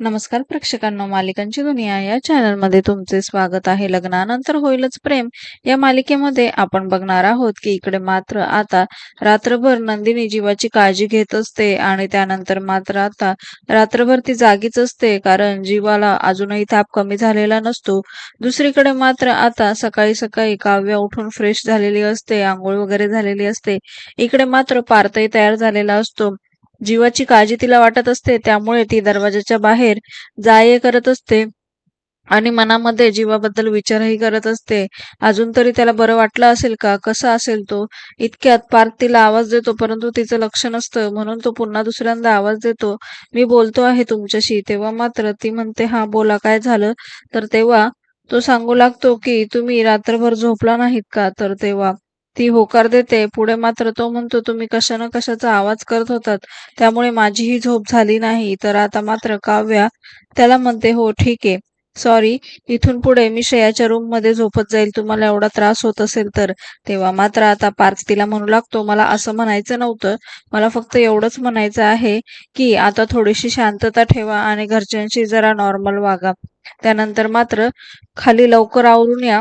नमस्कार प्रेक्षकांना मालिकांची दुनिया या चॅनलमध्ये तुमचे स्वागत आहे. लग्नानंतर होईलच प्रेम. या मालिकेमध्ये आपण बघणार आहोत की इकडे मात्र आता रात्रभर नंदिनी जीवाची काळजी घेत असते आणि त्यानंतर मात्र आता रात्रभर ती जागीच असते कारण जीवाला अजूनही ताप कमी झालेला नसतो. दुसरीकडे मात्र आता सकाळी सकाळी काव्य उठून फ्रेश झालेली असते आंघोळ वगैरे झालेली असते. इकडे मात्र पारतही तयार झालेला असतो. जीवाची काळजी तिला वाटत असते त्यामुळे ती दरवाजाच्या बाहेर जाय करत असते आणि मनामध्ये जीवाबद्दल विचारही करत असते. अजून तरी त्याला बरं वाटलं असेल का? कसा असेल तो? इतक्यात पार्थ तिला आवाज देतो परंतु तिचं लक्ष नसतं. म्हणून तो पुन्हा दुसऱ्यांदा आवाज देतो. मी बोलतो आहे तुमच्याशी. तेव्हा मात्र ती म्हणते हा बोला काय झालं? तर तेव्हा तो सांगू लागतो की तुम्ही रात्रभर झोपला नाहीत का? तर तेव्हा ती होकार देते. पुढे मात्र तो म्हणतो तुम्ही कशा ना कशाचा आवाज करत होतात. त्यामुळे माझीही झोप झाली नाही. तर आता मात्र काव्या त्याला म्हणते हो ठीक आहे. सॉरी. इथून पुढे मी शयाच्या रूममध्ये झोपत जाईल. तुम्हाला एवढा त्रास होत असेल तर. तेव्हा मात्र आता पार्थ तिला म्हणू लागतो मला असं म्हणायचं नव्हतं. मला फक्त एवढंच म्हणायचं आहे की आता थोडीशी शांतता ठेवा आणि घरच्यांशी जरा नॉर्मल वागा. त्यानंतर मात्र खाली लवकर आवरून या.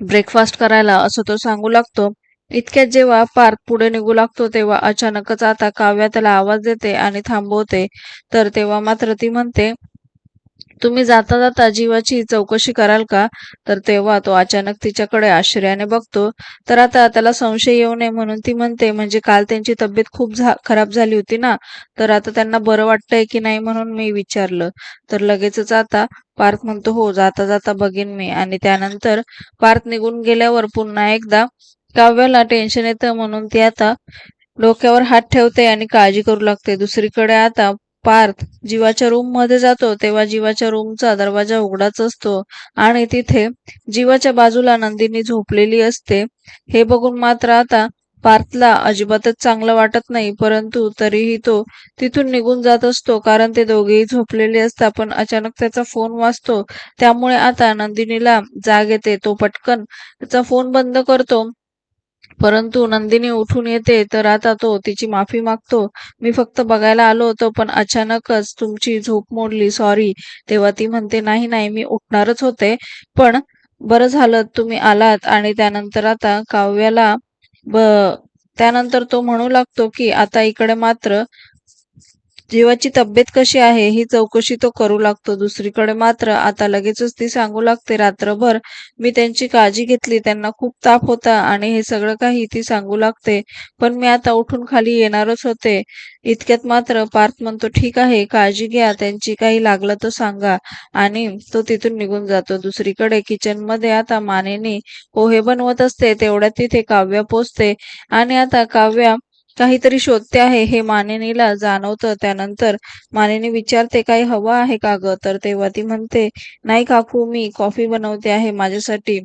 ब्रेकफास्ट करायला असं तो सांगू लागतो. इतक्यात जेव्हा पार्थ पुढे निघू लागतो तेव्हा अचानकच आता काव्या त्याला आवाज देते आणि थांबवते. तर तेव्हा मात्र ती म्हणते तुम्ही जाता जाता जीवाची चौकशी कराल का? तर तेव्हा तो अचानक तिच्याकडे आश्चर्याने बघतो. तर आता त्याला संशय येऊ नये म्हणून ती म्हणते म्हणजे काल त्यांची तब्येत खूप खराब झाली होती ना? तर आता त्यांना बरं वाटतंय की नाही म्हणून मी विचारलं. तर लगेचच आता पार्थ म्हणतो हो जाता जाता बघेन मी. आणि त्यानंतर पार्थ निघून गेल्यावर पुन्हा एकदा काव्याला टेन्शन येतं म्हणून ती आता डोक्यावर हात ठेवते आणि काळजी करू लागते. दुसरीकडे आता पार्थ जीवाच्या रूममध्ये जातो तेव्हा जीवाच्या रूमचा दरवाजा उघडाच असतो. आणि तिथे जीवाच्या बाजूला नंदिनी झोपलेली असते. हे बघून मात्र आता पार्थला अजिबातच चांगलं वाटत नाही परंतु तरीही तो तिथून निघून जात असतो कारण ते दोघेही झोपलेले असतात. पण अचानक त्याचा फोन वाजतो त्यामुळे आता नंदिनीला जाग येते. तो पटकन त्याचा फोन बंद करतो. परंतु नंदिनी उठून येते तर आता तो तिची माफी मागतो. मी फक्त बघायला आलो होतो पण अचानकच तुमची झोप मोडली. सॉरी तेव्हा ती म्हणते नाही नाही मी उठणारच होते. पण बरं झालं तुम्ही आलात आणि त्यानंतर आता काव्याला ब त्यानंतर तो म्हणू लागतो की आता इकडे मात्र जीवाची तब्येत कशी आहे ही चौकशी तो करू लागतो. दुसरीकडे मात्र आता लगेचच ती सांगू लागते. रात्रभर मी त्यांची काळजी घेतली. त्यांना खूप ताप होता आणि हे सगळं काही ती सांगू लागते. पण मी आता उठून खाली येणारच होते. इतक्यात मात्र पार्थ म्हणतो ठीक आहे काळजी घ्या. त्यांची काही लागलं तर सांगा. आणि तो तिथून निघून जातो. दुसरीकडे किचनमध्ये आता मानेनी पोहे बनवत असते. तेवढ्यात तिथे काव्या पोचते. आणि आता काव्या काहीतरी शोधते आहे. हे मानिनीला जाणवतं. त्यानंतर मानिनी विचारते काही हवं आहे का ग? तर तेव्हा ती म्हणते नाही काकू मी कॉफी बनवते आहे माझ्यासाठी.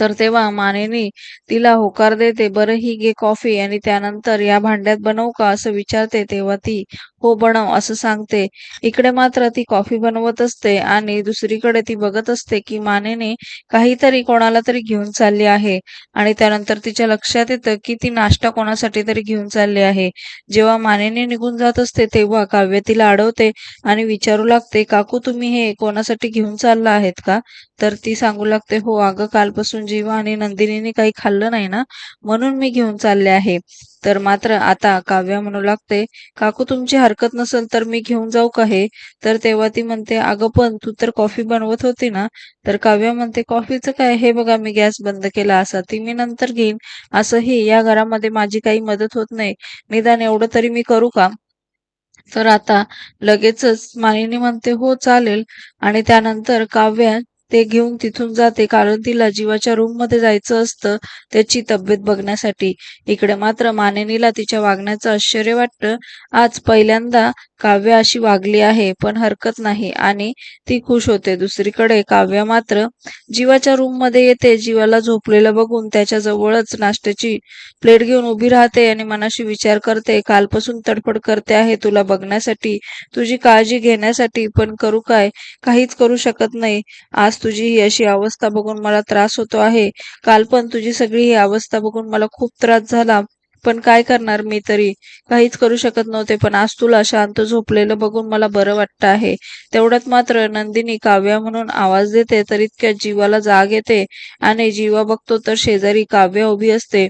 तर तेव्हा मानेनी तिला होकार देते बरं ही घे कॉफी आणि त्यानंतर या भांड्यात बनवू का? असं विचारते. तेव्हा ती हो बनव असं सांगते. इकडे मात्र ती कॉफी बनवत असते आणि दुसरीकडे ती बघत असते की मानेने काहीतरी कोणाला तरी घेऊन चालली आहे आणि त्यानंतर तिच्या लक्षात येतं की ती नाश्ता कोणासाठी तरी घेऊन चालली आहे. जेव्हा मानेने निघून जात असते तेव्हा काव्य तिला अडवते आणि विचारू लागते काकू तुम्ही हे कोणासाठी घेऊन चालला आहेत का? तर ती सांगू लागते हो अगं कालपासून जीवा आणि नंदिनीने काही खाल्लं नाही ना म्हणून मी घेऊन चालले आहे. तर मात्र आता काव्या म्हणू लागते काकू तुमची हरकत नसेल तर मी घेऊन जाऊ का हे? तर तेव्हा ती म्हणते अगं पण तू तर कॉफी बनवत होती ना? तर काव्या म्हणते कॉफीचं काय? हे बघा मी गॅस बंद केला असा. ती मी नंतर घेईन. असंही या घरामध्ये माझी काही मदत होत नाही. निदान एवढं तरी मी करू का? तर आता लगेचच मानिनी म्हणते हो चालेल. आणि त्यानंतर काव्या ते घेऊन तिथून जाते. कारण तिला जीवाच्या रूममध्ये जायचं असतं त्याची तब्येत बघण्यासाठी. इकडे मात्र मानेनीला तिच्या वागण्याचं आश्चर्य वाटतं. आज पहिल्यांदा काव्य अशी वागली आहे पण हरकत नाही आणि ती खुश होते. दुसरीकडे काव्य मात्र जीवाच्या रूममध्ये येते जीवाला झोपलेलं बघून त्याच्या जवळच नाश्त्याची प्लेट घेऊन उभी राहते आणि मनाशी विचार करते कालपासून तडफड करते आहे तुला बघण्यासाठी तुझी काळजी घेण्यासाठी पण करू काय? काहीच करू शकत नाही. आज तुझी ही अशी अवस्था बघून मला त्रास होतो आहे. काल पण तुझी सगळी ही अवस्था बघून मला खूप त्रास झाला. पण काय करणार मी तरी? काहीच करू शकत नव्हते पण आज तुला शांत झोपलेलं बघून मला बरं वाटतं आहे. तेवढ्यात मात्र नंदिनी काव्या म्हणून आवाज देते तर इतक्या जीवाला जाग येते आणि जीवा बघतो तर शेजारी काव्या उभी असते.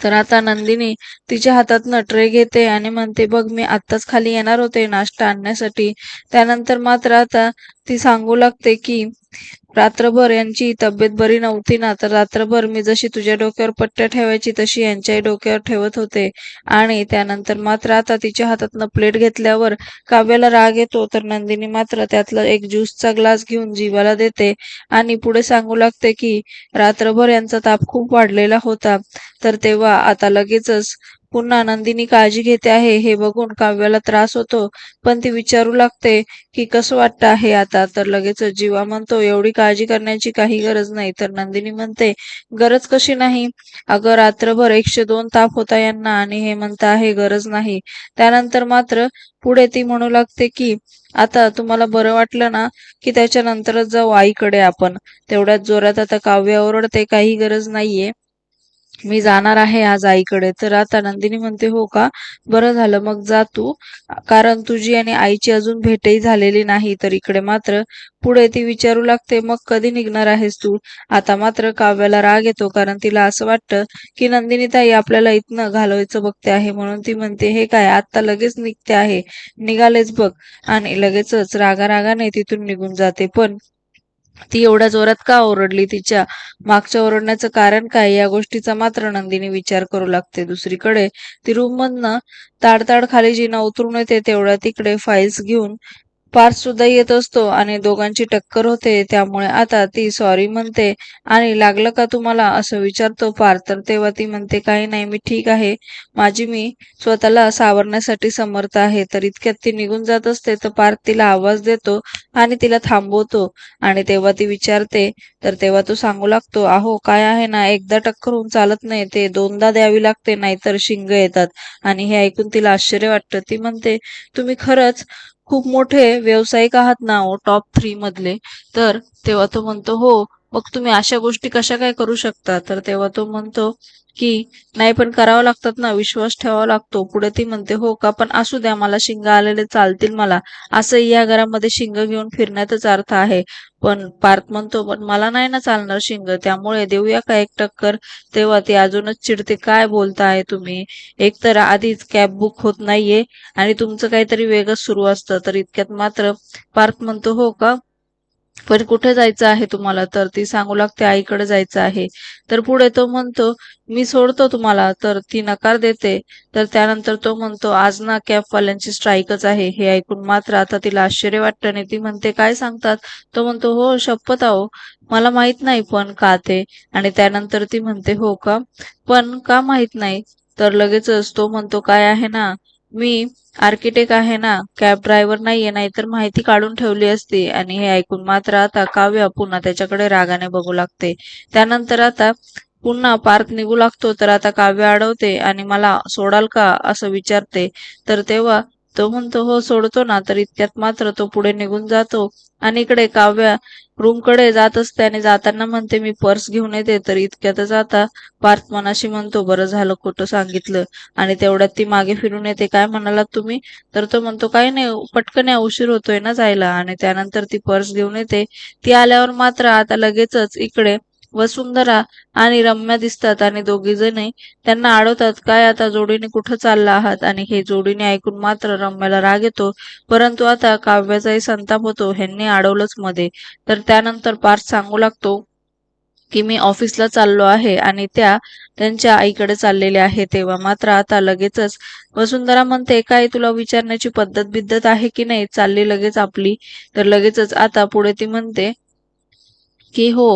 तर आता नंदिनी तिच्या हातातनं ट्रे घेते आणि म्हणते बघ मी आत्ताच खाली येणार होते नाश्ता आणण्यासाठी. त्यानंतर मात्र आता ती सांगू लागते की रात्रभर यांची तब्येत बरी नव्हती ना तर रात्रभर मी जशी तुझ्या डोक्यावर पट्ट्या ठेवायची तशी यांच्याही डोक्यावर ठेवत होते. आणि त्यानंतर मात्र आता तिच्या हातातनं प्लेट घेतल्यावर काव्याला राग येतो तर नंदिनी मात्र त्यातला एक ज्यूसचा ग्लास घेऊन जीवाला देते आणि पुढे सांगू लागते की रात्रभर यांचा ताप खूप वाढलेला होता. तर तेव्हा आता लगेचच पुन्हा नंदिनी काळजी घेते आहे हे बघून काव्याला त्रास होतो. पण ती विचारू लागते की कसं वाटतं आहे आता? तर लगेच जीवा म्हणतो एवढी काळजी करण्याची काही गरज नाही. तर नंदिनी म्हणते गरज कशी नाही? अगं रात्रभर एकशे दोन ताप होता यांना आणि हे म्हणता आहे गरज नाही. त्यानंतर मात्र पुढे ती म्हणू लागते की आता तुम्हाला बरं वाटलं ना की त्याच्यानंतरच जाऊ आईकडे आपण. तेवढ्याच जोरात आता काव्य ओरडते काही गरज नाहीये. मी जाणार आहे आज आईकडे. तर आता नंदिनी म्हणते हो का? बरं झालं मग जा तू. कारण तुझी आणि आईची अजून भेटही झालेली नाही तर इकडे मात्र पुढे ती विचारू लागते मग कधी निघणार आहेस तू? आता मात्र काव्याला राग येतो कारण तिला असं वाटतं की नंदिनी ताई आपल्याला इथनं घालवायचं बघते आहे. म्हणून ती म्हणते हे काय आता लगेच निघते आहे. निघालेच बघ. आणि लगेचच रागारागाने तिथून निघून जाते. पण ती एवढ्या जोरात का ओरडली? तिच्या मागच्या ओरडण्याचं कारण काय? या गोष्टीचा मात्र नंदिनी विचार करू लागते. दुसरीकडे ती रूम मधनं ताडताड खाली जिना उतरून येते तेवढ्या तिकडे फाईल्स घेऊन पार्थ सुद्धा येत असतो आणि दोघांची टक्कर होते त्यामुळे आता ती सॉरी म्हणते आणि लागलं का तुम्हाला? असं विचारतो पार्थ. तर तेव्हा ती म्हणते काही नाही मी ठीक आहे. माझी मी स्वतःला सावरण्यासाठी समर्थ आहे. तर इतक्यात ती निघून जात असते. तर पार्थ तिला आवाज देतो आणि तिला थांबवतो आणि तेव्हा ती विचारते तर तेव्हा तो सांगू लागतो अहो काय आहे ना एकदा टक्कर होऊन चालत नाही. ते दोनदा द्यावी लागते नाहीतर शिंग येतात. आणि हे ऐकून तिला आश्चर्य वाटतं. ती म्हणते तुम्ही खरंच खूप मोठे व्यावसायिक आहात ना हो टॉप थ्री मधले. तर तेव्हा तो म्हणतो हो मग तुम्ही अशा गोष्टी कशा काय करू शकता? तर तेव्हा तो म्हणतो की नाही पण करावं लागतात ना विश्वास ठेवावा लागतो. पुढे ती म्हणते हो का पण असू द्या मला शिंग आलेले चालतील मला. असं या घरामध्ये शिंग घेऊन फिरण्यातच अर्थ आहे. पण पार्थ म्हणतो पण मला नाही ना चालणार शिंग त्यामुळे देऊया का एक टक्कर? तेव्हा ती अजूनच चिडते काय बोलताय तुम्ही? एक तर आधीच कॅब बुक होत नाहीये आणि तुमचं काहीतरी वेगच सुरू असतं. तर इतक्यात मात्र पार्थ म्हणतो हो का पण कुठे जायचं आहे तुम्हाला? तर ती सांगू लागते आईकडे जायचं आहे. तर पुढे तो म्हणतो मी सोडतो तुम्हाला. तर ती नकार देते. तर त्यानंतर तो म्हणतो आज ना कॅबवाल्यांची स्ट्राईकच आहे. हे ऐकून मात्र आता तिला आश्चर्य वाटतं आणि ती म्हणते काय सांगतात? तो म्हणतो हो शपथ आहो मला माहीत नाही पण का ते. आणि त्यानंतर ती म्हणते हो का? पण का माहीत नाही? तर लगेचच तो म्हणतो काय आहे ना? मी आर्किटेक्ट आहे ना कॅब ड्रायव्हर नाहीये नाहीतर माहिती काढून ठेवली असती. आणि हे ऐकून मात्र आता काव्य पुन्हा त्याच्याकडे रागाने बघू लागते. त्यानंतर आता पुन्हा पार्क निघू लागतो तर आता काव्य अडवते आणि मला सोडाल का असं विचारते. तर तेव्हा तो म्हणतो हो सोडतो ना. तर इतक्यात मात्र तो पुढे निघून जातो. आणि इकडे काव्य रूमकडे जात असते आणि जाताना म्हणते मी पर्स घेऊन येते तर इतक्यातच आता पार्थ मनाशी म्हणतो बरं झालं खोटं सांगितलं. आणि तेवढ्यात ती मागे फिरून येते. काय म्हणालात तुम्ही? तर तो म्हणतो काही नाही पटकन या उशीर होतोय ना जायला. आणि त्यानंतर ती पर्स घेऊन येते. ती आल्यावर मात्र आता लगेचच इकडे वसुंधरा आणि रम्या दिसतात आणि दोघीजणी त्यांना अडवतात काय आता जोडीने कुठं चालला आहात? आणि हे जोडीने ऐकून मात्र रम्याला राग येतो. परंतु आता काव्याचाही संताप होतो. ह्यांनी अडवलंच मध्ये. तर त्यानंतर पार्थ सांगू लागतो की मी ऑफिसला चाललो आहे आणि त्या त्यांच्या आईकडे चाललेले आहे तेव्हा मात्र आता लगेचच वसुंधरा म्हणते काय तुला विचारण्याची पद्धत बिद्धत आहे की नाही? चालली लगेच आपली. तर लगेचच आता पुढे ती म्हणते की हो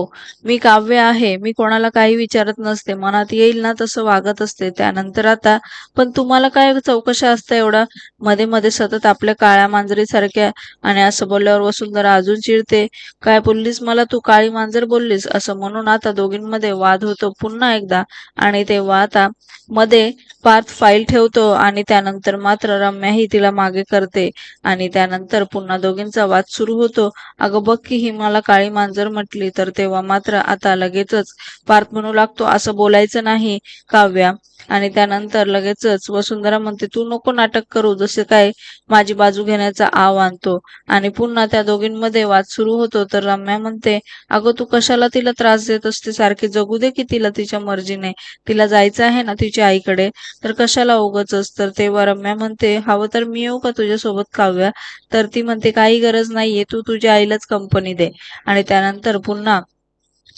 मी काव्य आहे मी कोणाला काही विचारत नसते मनात येईल ना तसं वागत असते. त्यानंतर आता पण तुम्हाला काय चौकशा असतं एवढा? मध्ये मध्ये सतत आपल्या काळ्या मांजरी सारख्या आणि असं बोलल्यावर वसुंधरा अजून चिडते. काय बोललीस मला? तू काळी मांजर बोललीस. असं म्हणून आता दोघींमध्ये वाद होतो पुन्हा एकदा. आणि तेव्हा आता मध्ये पार्थ फाईल ठेवतो आणि त्यानंतर मात्र रम्याही तिला मागे करते. आणि त्यानंतर पुन्हा दोघींचा वाद सुरू होतो. अगं बघ की ही मला काळी मांजर म्हटली तर तेव्हा मात्र आता लगेचच पार्थ म्हणू लागतो असं बोलायचं नाही. काव्या आणि त्यानंतर लगेचच वसुंधरा म्हणते तू नको नाटक करू जसे काय माझी बाजू घेण्याचा आव आणतो आणि पुन्हा त्या दोघींमध्ये वाद सुरू होतो. तर रम्या म्हणते अगं तू कशाला तिला त्रास देत असते? सारखे जगू दे की तिला तिच्या मर्जीने. तिला जायचं आहे ना तिच्या आईकडे? तर कशाला उगच तर तेव्हा रम्या म्हणते हवं तर मी येऊ का तुझ्यासोबत काव्या? तर ती म्हणते काही गरज नाहीये. तू तुझ्या आईलाच कंपनी दे. आणि त्यानंतर पुन्हा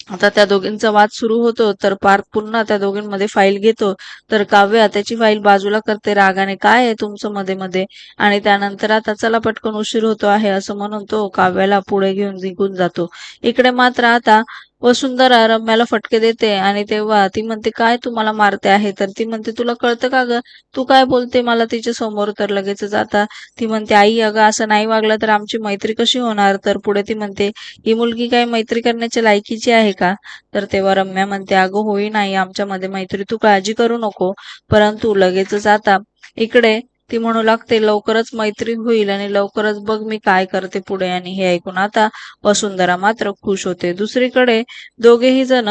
आता त्या दोघींचा वाद सुरू होतो तर पार्थ पुन्हा त्या दोघींमध्ये फाईल घेतो. तर काव्या त्याची फाईल बाजूला करते रागाने काय आहे तुमचं मध्ये मध्ये? आणि त्यानंतर आता चला पटकन उशीर होतो आहे असं म्हणून तो काव्याला पुढे घेऊन निघून जातो. इकडे मात्र आता वसुंधरा रम्याला फटके देते आणि तेव्हा ती म्हणते काय तू मला मारते आहे? तर ती म्हणते तुला कळतं का ग? तू काय बोलते मला तिच्या समोर? तर लगेचच आता ती म्हणते आई अगं असं नाही वागलं तर आमची मैत्री कशी होणार? तर पुढे ती म्हणते ही मुलगी काय मैत्री करण्याच्या लायकीची आहे का? तर तेव्हा रम्या म्हणते अगं होई नाही आमच्यामध्ये मैत्री तू काळजी करू नको. परंतु लगेचच आता इकडे ती म्हणू लागते लवकरच मैत्री होईल आणि लवकरच बघ मी काय करते पुढे आणि हे ऐकून. आता वसुंधरा मात्र खुश होते. दुसरीकडे दोघेही जण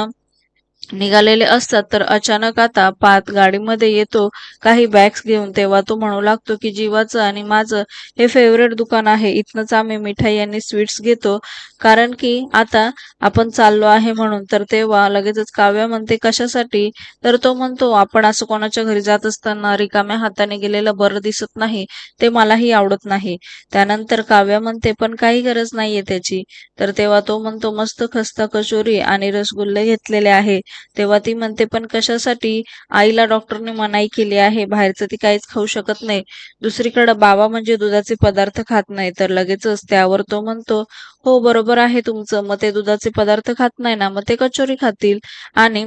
निघालेले असतात तर अचानक आता पात गाडीमध्ये येतो. काही बॅग्स घेऊन तेव्हा तो म्हणू लागतो की जीवाचं आणि माझं हे फेवरेट दुकान आहे. इथनंच आम्ही मिठाई आणि स्वीट्स घेतो. कारण की आता आपण चाललो आहे म्हणून तर तेव्हा लगेचच काव्या म्हणते कशासाठी? तर तो म्हणतो आपण असं कोणाच्या घरी जात असताना रिकाम्या हाताने गेलेलं बरं दिसत नाही. ते मलाही आवडत नाही. त्यानंतर काव्या म्हणते पण काही गरज नाहीये त्याची. तर तेव्हा तो म्हणतो मस्त खस्ता कचोरी आणि रसगुल्ले घेतलेले आहे. तेव्हा ती म्हणते पण कशासाठी? आईला डॉक्टरने मनाई केली आहे. बाहेरचं ती काहीच खाऊ शकत नाही. दुसरीकडे बाबा म्हणजे दुधाचे पदार्थ खात नाही. तर लगेचच त्यावर तो म्हणतो हो बरोबर आहे तुमचं. मग ते दुधाचे पदार्थ खात नाही ना? मग ते कचोरी खातील. आणि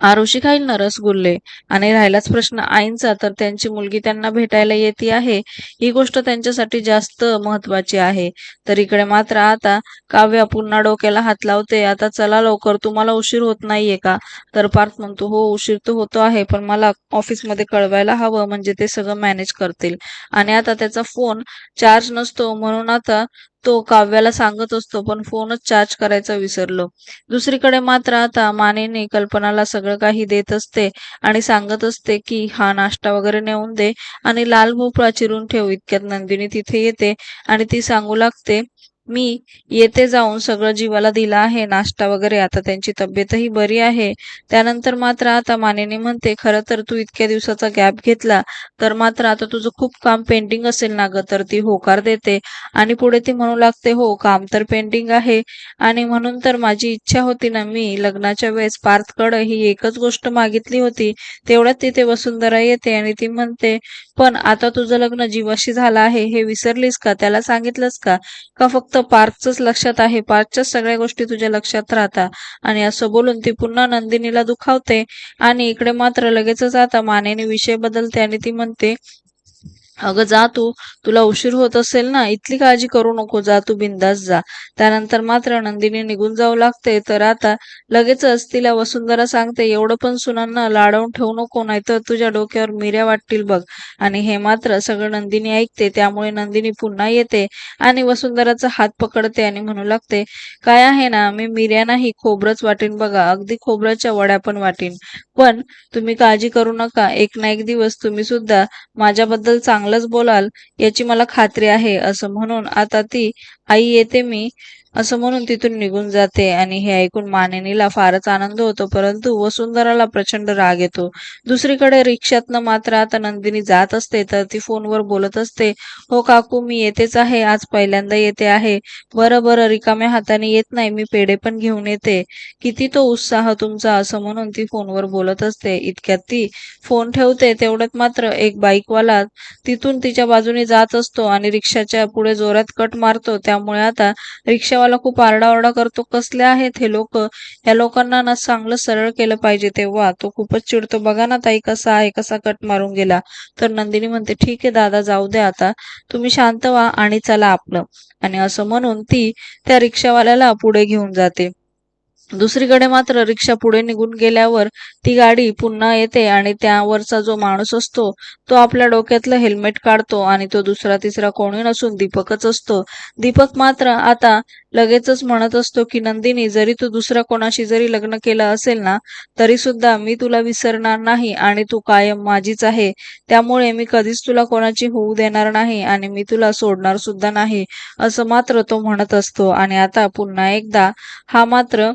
आरुषी खाईल ना रसगुल्ले आणि राहिलाच प्रश्न आईंचा तर त्यांची मुलगी त्यांना भेटायला येते आहे. ही गोष्ट त्यांच्यासाठी जास्त महत्वाची आहे. तर इकडे मात्र आता काव्या पुन्हा डोक्याला हात लावते. आता चला लवकर तुम्हाला उशीर होत नाहीये का? तर पार्थ म्हणतो हो उशीर तर होतो आहे पण मला ऑफिसमध्ये कळवायला हवं म्हणजे ते सगळं मॅनेज करतील. आणि आता त्याचा फोन चार्ज नसतो म्हणून आता तो काव्याला सांगत असतो पण फोनच चार्ज करायचा विसरलो. दुसरीकडे मात्र आता मानेने कल्पनाला सगळं काही देत असते आणि सांगत असते की हा नाश्ता वगैरे नेऊन दे आणि लाल भोपळा चिरून ठेव इतक्यात नंदिनी तिथे येते आणि ती सांगू लागते मी येथे जाऊन सगळं जीवाला दिलं आहे नाश्ता वगैरे आता त्यांची तब्येतही बरी आहे. त्यानंतर मात्र आता मानेने म्हणते खरं तर तू इतक्या दिवसाचा गॅप घेतला तर मात्र आता तुझं खूप काम पेंडिंग असेल ना ग तर ती होकार देते. आणि पुढे ती म्हणू लागते हो काम तर पेंडिंग आहे. आणि म्हणून तर माझी इच्छा होती ना मी लग्नाच्या वेळेस पार्थकडे ही एकच गोष्ट मागितली होती. तेवढ्यात तिथे वसुंधरा येते आणि ती म्हणते पण आता तुझं लग्न जीवाशी झालं आहे हे विसरलीस का? त्याला सांगितलंस का? का फक्त पार्थच लक्षात आहे. पार्थच्याच सगळ्या गोष्टी तुझ्या लक्षात राहतात आणि असं बोलून ती पुन्हा नंदिनीला दुखावते. आणि इकडे मात्र लगेचच आता मानेने विषय बदलते आणि ती म्हणते अगं जा तू. तुला उशीर होत असेल ना इतकी काळजी करू नको. जा तू बिंदास जा. त्यानंतर मात्र नंदिनी निघून जाऊ लागते. तर आता लगेचच तिला वसुंधरा सांगते एवढं पण सुनांना लाडवून ठेवू नको नाहीतर तुझ्या डोक्यावर मिऱ्या वाटतील बघ. आणि हे मात्र सगळं नंदिनी ऐकते. त्यामुळे नंदिनी पुन्हा येते आणि वसुंधराचा हात पकडते आणि म्हणू लागते काय आहे ना मी मिऱ्या नाही खोबरच वाटेन बघा. अगदी खोबऱ्याच्या वड्या पण वाटेन. पण तुम्ही काळजी करू नका. एक ना एक दिवस तुम्ही सुद्धा माझ्याबद्दल चांगलंच बोलाल याची मला खात्री आहे असं म्हणून आता ती आई येते मी. असं म्हणून तिथून निघून जाते आणि हे ऐकून मानिनीला फारच आनंद होतो परंतु वसुंधराला प्रचंड राग येतो. दुसरीकडे रिक्षातनं मात्र आता नंदिनी जात असते तर ती फोनवर बोलत असते हो काकू मी येतेच आहे आज पहिल्यांदा येते आहे. बरं बरं रिकाम्या हाताने येत नाही मी पेढे पण घेऊन येते. किती तो उत्साह तुमचा असं म्हणून ती फोनवर बोलत असते. इतक्यात ती फोन ठेवते तेवढ्यात मात्र एक बाईकवाला तिथून तिच्या बाजूने जात असतो आणि रिक्षाच्या पुढे जोरात कट मारतो. त्यामुळे आता रिक्षा रिक्षावाला खूप आरडाओरडा करतो. कसले आहेत हे लोक? ह्या लोकांना ना चांगलं सरळ केलं पाहिजे तेव्हा. तो खूपच चिडतो. बघा ना ताई कसा आहे कसा कट मारून गेला. तर नंदिनी म्हणते ठीक आहे दादा जाऊ दे आता. तुम्ही शांत व्हा आणि चला आपलं. आणि असं म्हणून ती त्या रिक्षावाल्याला पुढे घेऊन जाते. दुसरीकडे मात्र रिक्षा पुढे निघून गेल्यावर ती गाडी पुन्हा येते आणि त्यावरचा जो माणूस असतो तो आपल्या डोक्यातलं हेल्मेट काढतो आणि तो दुसरा तिसरा कोणी नसून दीपकच असतो. दीपक मात्र आता लगेचच म्हणत असतो की नंदिनी जरी तू दुसऱ्या कोणाशी जरी लग्न केलं असेल ना तरी सुद्धा मी तुला विसरणार नाही आणि तू कायम माझीच आहे. त्यामुळे मी कधीच तुला कोणाची होऊ देणार नाही आणि मी तुला सोडणार सुद्धा नाही असं मात्र तो म्हणत असतो. आणि आता पुन्हा एकदा हा मात्र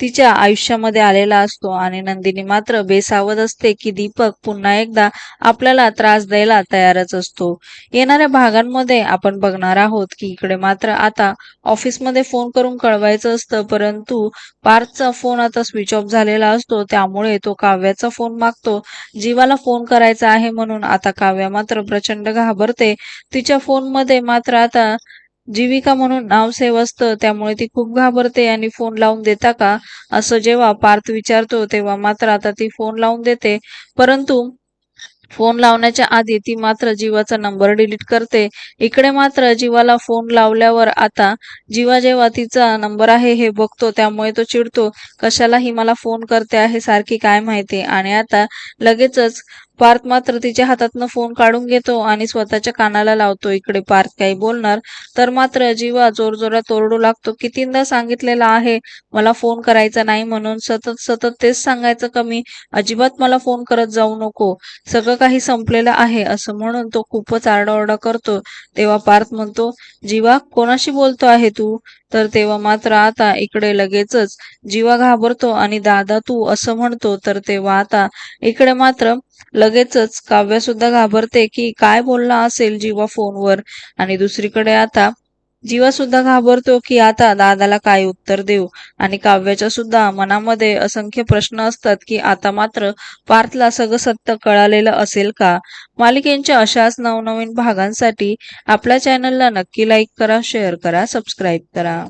तिच्या आयुष्यामध्ये आलेला असतो आणि नंदिनी मात्र बेसावध असते की दीपक पुन्हा एकदा आपल्याला त्रास द्यायला तयारच असतो. येणाऱ्या भागांमध्ये आपण बघणार आहोत की इकडे मात्र आता ऑफिसमध्ये फोन करून कळवायचं असतं परंतु पार्थचा फोन आता स्विच ऑफ झालेला असतो त्यामुळे तो काव्याचा फोन मागतो. जीवाला फोन करायचा आहे म्हणून आता काव्या मात्र प्रचंड घाबरते. तिच्या फोनमध्ये मात्र आता जीविका म्हणून नाव सेव असतं त्यामुळे ती खूप घाबरते आणि फोन लावून देता का? असं जेव्हा पार्थ विचारतो तेव्हा मात्र आता ती फोन लावून देते. परंतु फोन लावण्याच्या आधी ती मात्र जीवाचा नंबर डिलीट करते. इकडे मात्र जीवाला फोन लावल्यावर आता जीवा जेव्हा तिचा नंबर आहे हे बघतो त्यामुळे तो चिडतो. कशालाही मला फोन करते आहे सारखी काय माहिती? आणि आता लगेचच पार्थ मात्र तिच्या हातातनं फोन काढून घेतो आणि स्वतःच्या कानाला लावतो. इकडे पार्थ काही बोलणार तर मात्र जीवा जोरजोरात ओरडू लागतो कितींदा सांगितलेला आहे? मला फोन करायचा नाही म्हणून सतत सतत तेच सांगायचं कमी? अजिबात मला फोन करत जाऊ नको. सगळं काही संपलेलं आहे असं म्हणून तो खूपच आरडाओरडा करतो. तेव्हा पार्थ म्हणतो जीवा कोणाशी बोलतो आहे तू? तर तेव्हा मात्र आता इकडे लगेचच जीवा घाबरतो आणि दादा तू असं म्हणतो तर तेव्हा आता इकडे मात्र लगेचच काव्य सुद्धा घाबरते की काय बोलला असेल जीवा फोनवर. आणि दुसरीकडे आता जीवा सुद्धा घाबरतो की आता दादाला काय उत्तर देऊ? आणि काव्याच्या सुद्धा मनामध्ये असंख्य प्रश्न असतात की आता मात्र पार्थला सगळं सत्य कळालेलं असेल का? मालिकेंच्या अशाच नवनवीन भागांसाठी आपल्या चॅनलला नक्की लाईक करा शेअर करा सबस्क्राईब करा.